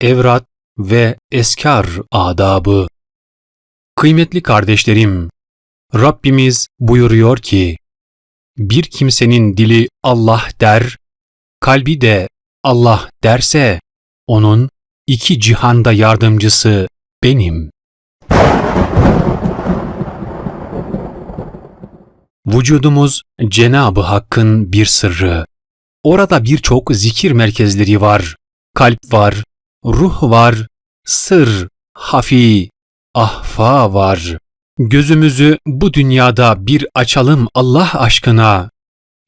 evrat ve eskar adabı. Kıymetli kardeşlerim, Rabbimiz buyuruyor ki, bir kimsenin dili Allah der, kalbi de Allah derse, onun iki cihanda yardımcısı benim. Vücudumuz Cenab-ı Hakk'ın bir sırrı. Orada birçok zikir merkezleri var. Kalp var, ruh var, sır, hafi, ahfa var. Gözümüzü bu dünyada bir açalım Allah aşkına.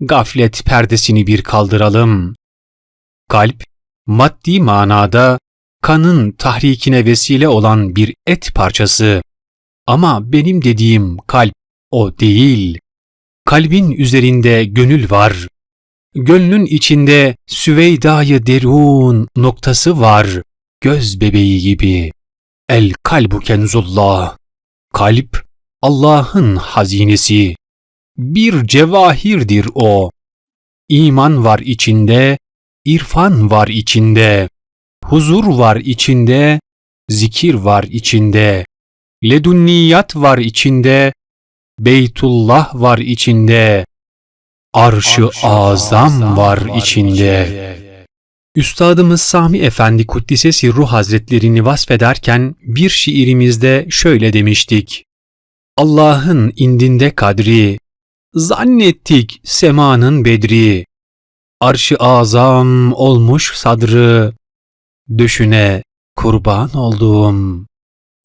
Gaflet perdesini bir kaldıralım. Kalp, maddi manada kanın tahrikine vesile olan bir et parçası. Ama benim dediğim kalp o değil. Kalbin üzerinde gönül var. Gönlün içinde Süveyda-yı derun noktası var. Göz bebeği gibi. El kalbu kenzullah. Kalp Allah'ın hazinesi. Bir cevahirdir o. İman var içinde, irfan var içinde, huzur var içinde, zikir var içinde, ledunniyat var içinde, Beytullah var içinde, arşı azam var içinde. Üstadımız Sami Efendi Kuddisesi Ruh Hazretlerini vasfederken bir şiirimizde şöyle demiştik. Allah'ın indinde kadri, zannettik semanın bedri, arşı azam olmuş sadrı, düşüne kurban oldum.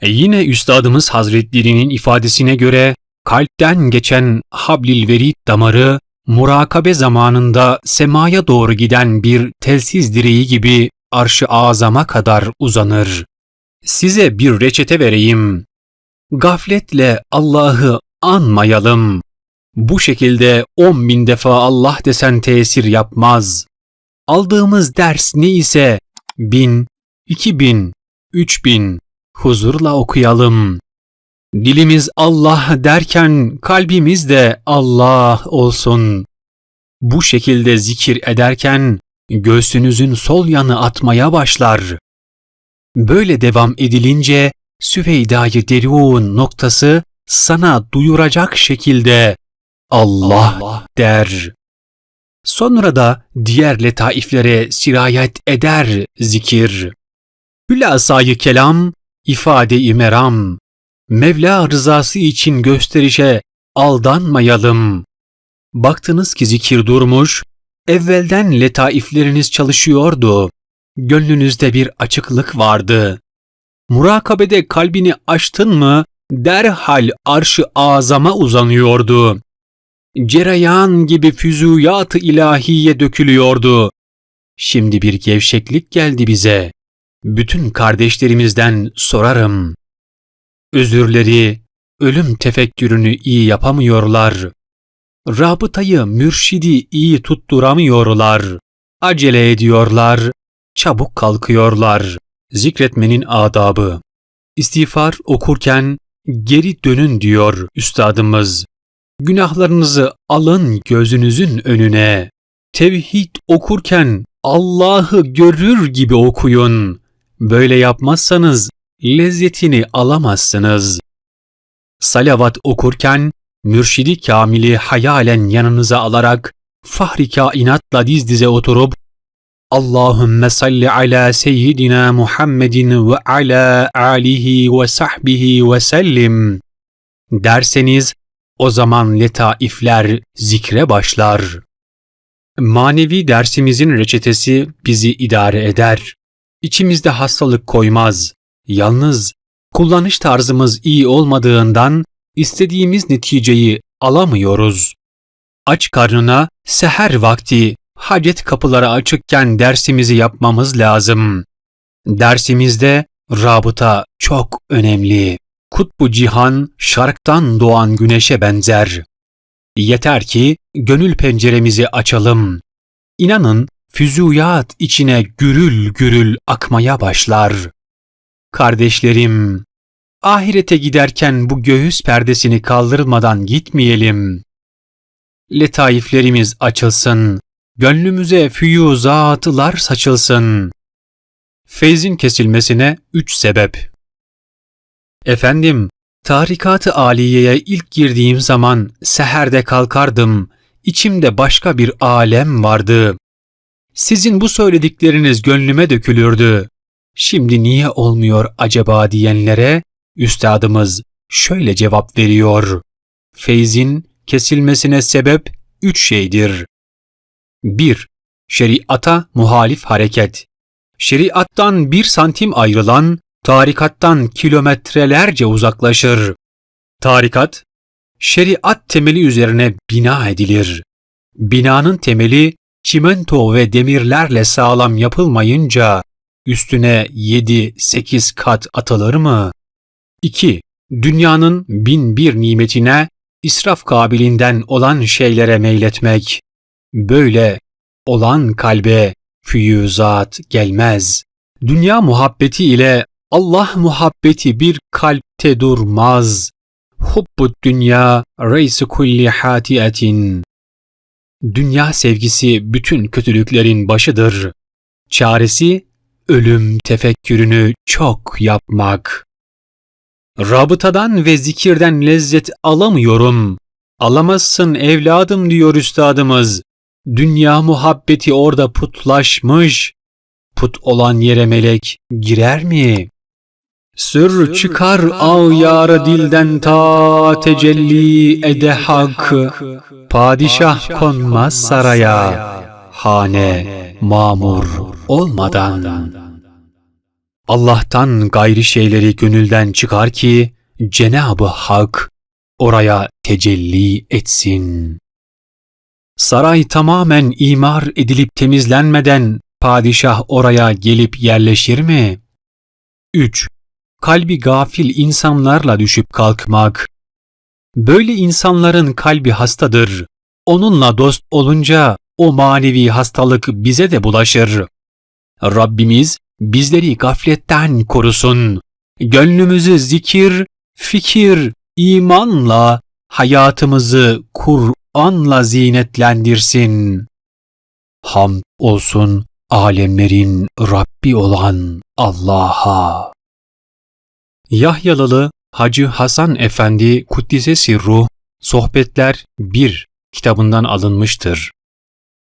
E yine Üstadımız Hazretlerinin ifadesine göre kalpten geçen hablil verid damarı murakabe zamanında semaya doğru giden bir telsiz direği gibi arşı azama kadar uzanır. Size bir reçete vereyim. Gafletle Allah'ı anmayalım. Bu şekilde on bin defa Allah desen tesir yapmaz. Aldığımız ders ne ise bin, iki bin, üç bin huzurla okuyalım. Dilimiz Allah derken kalbimiz de Allah olsun. Bu şekilde zikir ederken göğsünüzün sol yanı atmaya başlar. Böyle devam edilince Süveyda-yı Derun noktası sana duyuracak şekilde Allah, Allah der. Sonra da diğer letaiflere sirayet eder zikir. Hülasayı kelam, ifade-i meram, Mevla rızası için gösterişe aldanmayalım. Baktınız ki zikir durmuş, evvelden letaifleriniz çalışıyordu. Gönlünüzde bir açıklık vardı. Murakabede kalbini açtın mı, derhal arşı azama uzanıyordu. Cereyan gibi füzuyat-ı ilahiye dökülüyordu. Şimdi bir gevşeklik geldi bize. Bütün kardeşlerimizden sorarım. Özürleri, ölüm tefekkürünü iyi yapamıyorlar. Rabıtayı, mürşidi iyi tutturamıyorlar. Acele ediyorlar, çabuk kalkıyorlar. Zikretmenin adabı. İstiğfar okurken geri dönün diyor üstadımız. Günahlarınızı alın gözünüzün önüne. Tevhid okurken Allah'ı görür gibi okuyun. Böyle yapmazsanız lezzetini alamazsınız. Salavat okurken mürşidi kamili hayalen yanınıza alarak fahri kainatla diz dize oturup Allahümme salli ala seyyidina Muhammedin ve ala alihi ve sahbihi ve sellim derseniz o zaman letaifler zikre başlar. Manevi dersimizin reçetesi bizi idare eder. İçimizde hastalık koymaz. Yalnız kullanış tarzımız iyi olmadığından istediğimiz neticeyi alamıyoruz. Aç karnına seher vakti hacet kapıları açıkken dersimizi yapmamız lazım. Dersimizde rabıta çok önemli. Kutbu cihan şarktan doğan güneşe benzer. Yeter ki gönül penceremizi açalım. İnanın füzuyat içine gürül gürül akmaya başlar. Kardeşlerim, ahirete giderken bu göğüs perdesini kaldırmadan gitmeyelim. Letaiflerimiz açılsın, gönlümüze füyuzatılar saçılsın. Feyzin kesilmesine üç sebep. Efendim, tarikat-ı aliyeye ilk girdiğim zaman seherde kalkardım. İçimde başka bir alem vardı. Sizin bu söyledikleriniz gönlüme dökülürdü. Şimdi niye olmuyor acaba diyenlere üstadımız şöyle cevap veriyor. Feyzin kesilmesine sebep üç şeydir. 1. Şeriata muhalif hareket. Şeriattan bir santim ayrılan, tarikattan kilometrelerce uzaklaşır. Tarikat, şeriat temeli üzerine bina edilir. Binanın temeli çimento ve demirlerle sağlam yapılmayınca üstüne 7-8 kat atılır mı? 2. Dünyanın bin bir nimetine israf kabilinden olan şeylere meyletmek. Böyle olan kalbe füyüzat gelmez. Dünya muhabbeti ile Allah muhabbeti bir kalpte durmaz. Hubbu dünya reis kulli hatiyetin. Dünya sevgisi bütün kötülüklerin başıdır. Çaresi ölüm tefekkürünü çok yapmak. Rabıtadan ve zikirden lezzet alamıyorum. Alamazsın evladım diyor üstadımız. Dünya muhabbeti orada putlaşmış. Put olan yere melek girer mi? Sır çıkar ağyarı dilden ta tecelli ede hak. Padişah konmaz saraya, hane mamur olmadan. Allah'tan gayri şeyleri gönülden çıkar ki Cenab-ı Hak oraya tecelli etsin. Saray tamamen imar edilip temizlenmeden padişah oraya gelip yerleşir mi? 3. Kalbi gafil insanlarla düşüp kalkmak. Böyle insanların kalbi hastadır. Onunla dost olunca o manevi hastalık bize de bulaşır. Rabbimiz bizleri gafletten korusun. Gönlümüzü zikir, fikir, imanla, hayatımızı Kur'an'la zinetlendirsin. Hamd olsun alemlerin Rabbi olan Allah'a. Yahyalılı Hacı Hasan Efendi Kuddise Sirruh Sohbetler 1 kitabından alınmıştır.